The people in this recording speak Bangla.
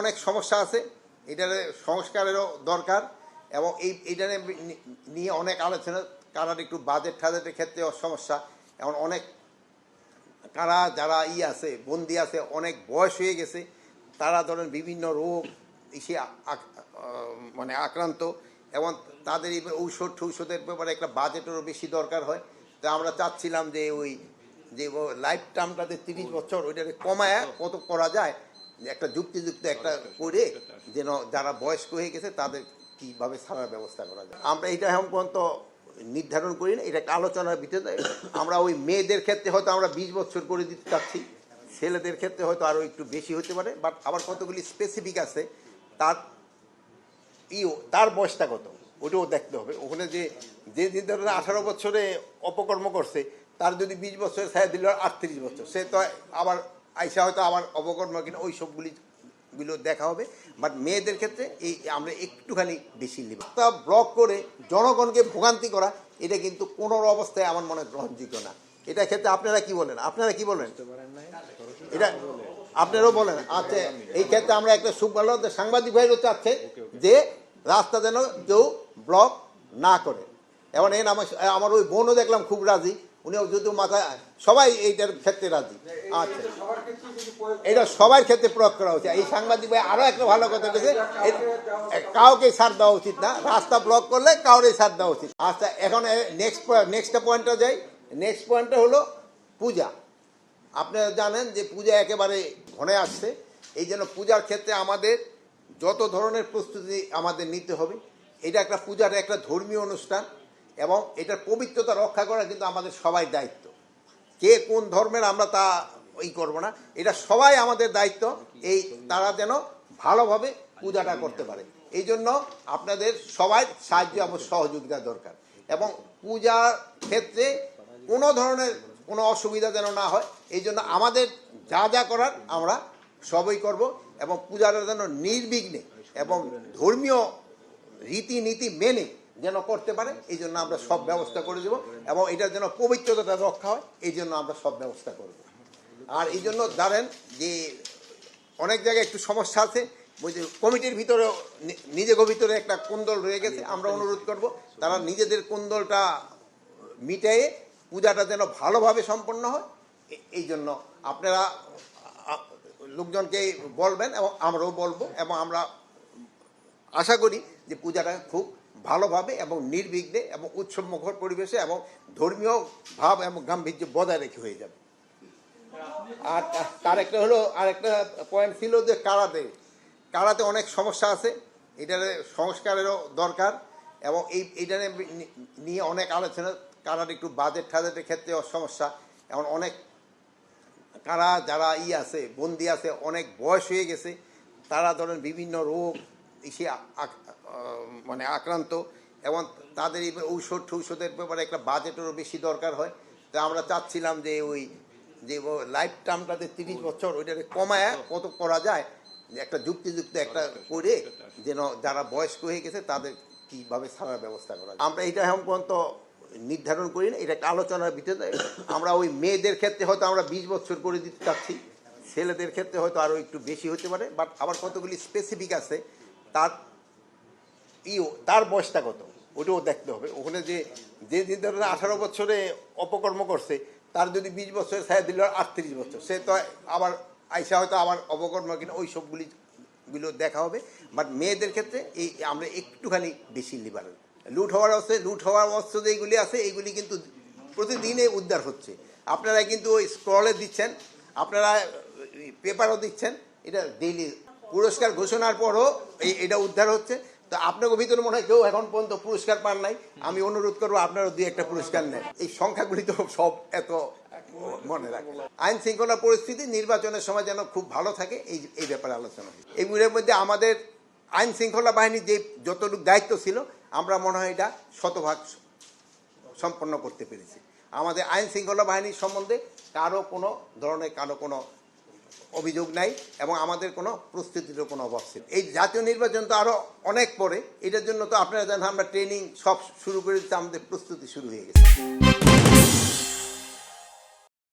অনেক সমস্যা আছে। এটার সংস্কারেরও দরকার এবং এই এটা নিয়ে অনেক আলোচনা কারার একটু বাজেট ঠাজেটের ক্ষেত্রে সমস্যা। এমন অনেক কারা, যারা ই আছে, বন্দি আছে, অনেক বয়স হয়ে গেছে, তারা ধরেন বিভিন্ন রোগ এসে মানে আক্রান্ত এবং তাদের এই ঔষধ টৌষধের ব্যাপারে একটা বাজেটেরও বেশি দরকার হয়। তো আমরা চাচ্ছিলাম যে ওই, যে লাইফ টার্মটাতে তিরিশ বছর ওইটাকে কমায় কত করা যায় একটা যুক্তিযুক্ত একটা করে যেন যারা বয়স্ক হয়ে গেছে তাদের কীভাবে ছাড়ার ব্যবস্থা করা যায়। আমরা এটা এখন পর্যন্ত নির্ধারণ করি না এটা একটা আলোচনার ভিতরে আমরা ওই মেয়েদের ক্ষেত্রে হয়তো আমরা বিশ বছর করে দিতে চাচ্ছি ছেলেদের ক্ষেত্রে হয়তো আরও একটু বেশি হতে পারে বাট আবার কতগুলি স্পেসিফিক আছে তার ইও তার বয়সটা কত ওটাও দেখতে হবে। ওখানে যে যে ধরেন আঠারো বছরে অপকর্ম করছে তার যদি বিশ বছর ছায়া দিল আটত্রিশ বছর সে তো আবার আইসা হয়তো আবার অপকর্ম কিনা, ওই সবগুলি গুলো দেখা হবে। বাট মেয়েদের ক্ষেত্রে এই আমরা একটুখানি বেশি লিব তা ব্লক করে জনগণকে ভোগান্তি করা, এটা কিন্তু কোনো অবস্থায় আমার মনে গ্রহণযোগ্য না। এটা ক্ষেত্রে আপনারা কি বলেন? আপনারা কি বলেন? এটা আপনারাও বলেন। আচ্ছা এই ক্ষেত্রে আমরা একটা সুভালো সাংবাদিক ভাইরও চাচ্ছে যে রাস্তা যেন কেউ ব্লক না করে। এবং এর আমার আমার ওই বোনও দেখলাম খুব রাজি। উনিও যদি মাথায় সবাই এইটার ক্ষেত্রে রাজি। আচ্ছা। এটা সবার ক্ষেত্রে প্রয়োগ করা উচিত। এই সাংবাদিক ভাই আরও একটা ভালো কথা বলেছে। কাউকে ছাড় দেওয়া উচিত না। রাস্তা ব্লক করলে কাউরে ছাড় দেওয়া উচিত। আচ্ছা এখন নেক্সট নেক্সট পয়েন্টটা যাই। নেক্সট পয়েন্টটা হলো পূজা। আপনারা জানেন যে পূজা একেবারে ঘনে আসছে। এই জন্য পূজার ক্ষেত্রে আমাদের যত ধরনের প্রস্তুতি আমাদের নিতে হবে। এটা একটা পূজার একটা ধর্মীয় অনুষ্ঠান। এবং এটার পবিত্রতা রক্ষা করা কিন্তু আমাদের সবাই দায়িত্ব। কে কোন ধর্মের আমরা তা ই করব না। এটা সবাই আমাদের দায়িত্ব। এই তারা যেন ভালোভাবে পূজাটা করতে পারে। এই জন্য আপনাদের সবাই সাহায্য এবং সহযোগিতা দরকার। এবং পূজার ক্ষেত্রে কোনো ধরনের কোনো অসুবিধা যেন না হয়। এই জন্য আমাদের যা যা করার আমরা সবই করব এবং পূজাটা যেন নির্বিঘ্নে এবং ধর্মীয় রীতিনীতি মেনে যেন করতে পারে, এই জন্য আমরা সব ব্যবস্থা করে দেবো এবং এটার যেন পবিত্রতা রক্ষা হয়, এই জন্য আমরা সব ব্যবস্থা করব আর এই জন্য জানেন যে অনেক জায়গায় একটু সমস্যা আছে যে কমিটির ভিতরে নিজেকে ভিতরে একটা কুন্দল রয়ে গেছে, আমরা অনুরোধ করব তারা নিজেদের কুন্দলটা মিটাইয়ে পূজাটা যেন ভালোভাবে সম্পন্ন হয় এই জন্য আপনারা লোকজনকে বলবেন এবং আমরাও বলব এবং আমরা আশা করি যে পূজাটা খুব ভালোভাবে এবং নির্বিঘ্নে এবং উৎসবমুখর পরিবেশে এবং ধর্মীয় ভাব এবং গাম্ভীর্য বজায় রেখে হয়ে যাবে। আর তার একটা হলো আর একটা পয়েন্ট ছিল যে কারাতে। কারাতে অনেক সমস্যা আছে, এটার সংস্কারেরও দরকার এবং এই এটা নিয়ে অনেক আলোচনা, কারার একটু বাজেট ঠাজেটের ক্ষেত্রে সমস্যা। এমন অনেক কারা যারা ই আছে, বন্দি আছে, অনেক বয়স হয়ে গেছে, তারা ধরেন বিভিন্ন রোগ আহ, মানে আক্রান্ত এবং তাদের এই ঔষধ টৌষধের ব্যাপারে একটা বাজেটেরও বেশি দরকার হয়। তো আমরা চাচ্ছিলাম যে ওই যে লাইফ টার্মটাতে তিরিশ বছর ওইটাকে কমায় কত করা যায় একটা যুক্তিযুক্ত একটা করে যেন যারা বয়স্ক হয়ে গেছে তাদের কীভাবে ছাড়ার ব্যবস্থা করা আমরা এটা এখন পর্যন্ত নির্ধারণ করি না এটা একটা আলোচনার ভিতরে আমরা ওই মেয়েদের ক্ষেত্রে হয়তো আমরা বিশ বছর করে দিতে চাচ্ছি ছেলেদের ক্ষেত্রে হয়তো আরও একটু বেশি হতে পারে বাট আবার কতগুলি স্পেসিফিক আছে তার ইও তার বয়সটা কত? ওটাও দেখতে হবে। ওখানে যে যে যে ধরেন আঠারো বছরে অপকর্ম করছে, তার যদি বিশ বছর ছায়া দিল আটত্রিশ বছর। সে তো আবার আইসা হয়তো আবার অপকর্ম কিনা, ওই সবগুলি গুলো দেখা হবে। বাট মেয়েদের ক্ষেত্রে এই, আমরা একটুখানি বেশি লিবারেল লুট হওয়ার অবস্থা লুট হওয়ার অস্ত্র যেগুলি আছে এইগুলি কিন্তু প্রতিদিনে উদ্ধার হচ্ছে। আপনারা কিন্তু ওই স্ক্রলে দিচ্ছেন, আপনারা পেপারও দিচ্ছেন, এটা ডেইলি পুরস্কার ঘোষণার পরও এই এটা উদ্ধার হচ্ছে। তো আপনাকে ভিতরে মনে হয় কেউ এখন পর্যন্ত পুরস্কার পান নাই। আমি অনুরোধ করব আপনারও দুই একটা পুরস্কার নেন। এই সংখ্যাগুলি তো সব এত মনে রাখে। আইন শৃঙ্খলা পরিস্থিতি, নির্বাচনের সময় যেন খুব ভালো থাকে, এই এই ব্যাপারে আলোচনা হয় এগুলোর মধ্যে আমাদের আইন শৃঙ্খলা বাহিনীর যে যতটুকু দায়িত্ব ছিল, আমরা মনে হয় এটা শতভাগ সম্পন্ন করতে পেরেছি। আমাদের আইন শৃঙ্খলা বাহিনীর সম্বন্ধে কারও কোনো ধরনের, কারও কোনো অভিযোগ নাই এবং আমাদের কোনো প্রস্তুতিরও কোনো অভাব ছিল। এই জাতীয় নির্বাচন তো আরও অনেক পরে, এটার জন্য তো আপনারা জানেন আমরা ট্রেনিং সব শুরু করে দিতে আমাদের প্রস্তুতি শুরু হয়ে গেছে।